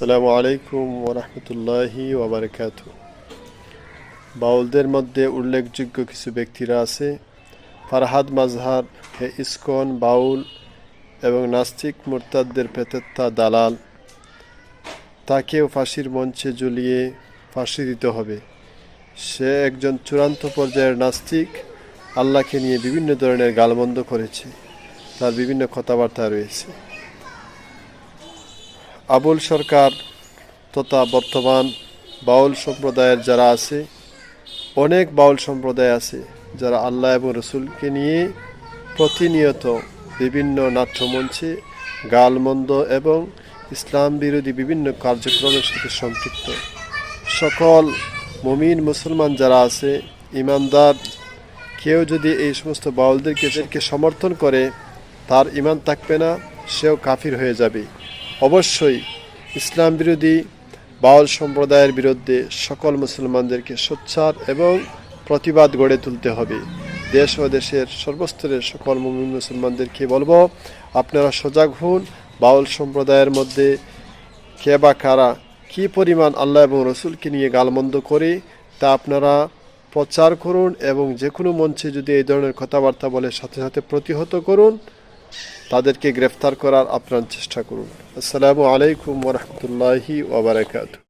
আসসালামু আলাইকুম ওরহমতুল্লাহি ওবরকাত বাউলদের মধ্যে উল্লেখযোগ্য কিছু ব্যক্তিরা আছে। ফারহাদ মাজহার হে ইসকন, বাউল এবং নাস্তিক মোরতাদদের পেতেত্তা দালাল। তাকেও ফাঁসির মঞ্চে ঝুলিয়ে ফাঁসি দিতে হবে। সে একজন চূড়ান্ত পর্যায়ের নাস্তিক। আল্লাহকে নিয়ে বিভিন্ন ধরনের গালমন্দ করেছে। তার বিভিন্ন কথাবার্তা রয়েছে। আবুল সরকার তথা বর্তমান বাউল সম্প্রদায়ের যারা আছে, অনেক বাউল সম্প্রদায় আছে যারা আল্লাহ এবং রসুলকে নিয়ে প্রতিনিয়ত বিভিন্ন নাট্যমঞ্চে, গালমন্দ এবং ইসলাম বিরোধী বিভিন্ন কার্যক্রমের সাথে সম্পৃক্ত। সকল মমিন মুসলমান যারা আছে, ইমানদার, কেউ যদি এই সমস্ত বাউলদেরকে সমর্থন করে, তার ইমান থাকবে না, সেও কাফির হয়ে যাবে। অবশ্যই ইসলাম বিরোধী বাউল সম্প্রদায়ের বিরুদ্ধে সকল মুসলমানদেরকে সোচ্চার এবং প্রতিবাদ গড়ে তুলতে হবে। দেশ ও দেশের সর্বস্তরের সকল মুসলমানদেরকে বলব, আপনারা সজাগ হন, বাউল সম্প্রদায়ের মধ্যে কে বা কারা কী পরিমাণ আল্লাহ এবং রসুলকে নিয়ে গালমন্দ করে তা আপনারা প্রচার করুন এবং যে কোনো মঞ্চে যদি এই ধরনের কথাবার্তা বলে সাথে সাথে প্রতিহত করুন তাদেরকে গ্রেফতার করার আপ্রাণ চেষ্টা করুন। আসসালামু আলাইকুম ওরহমতুল্লাহি ওবরাকাতু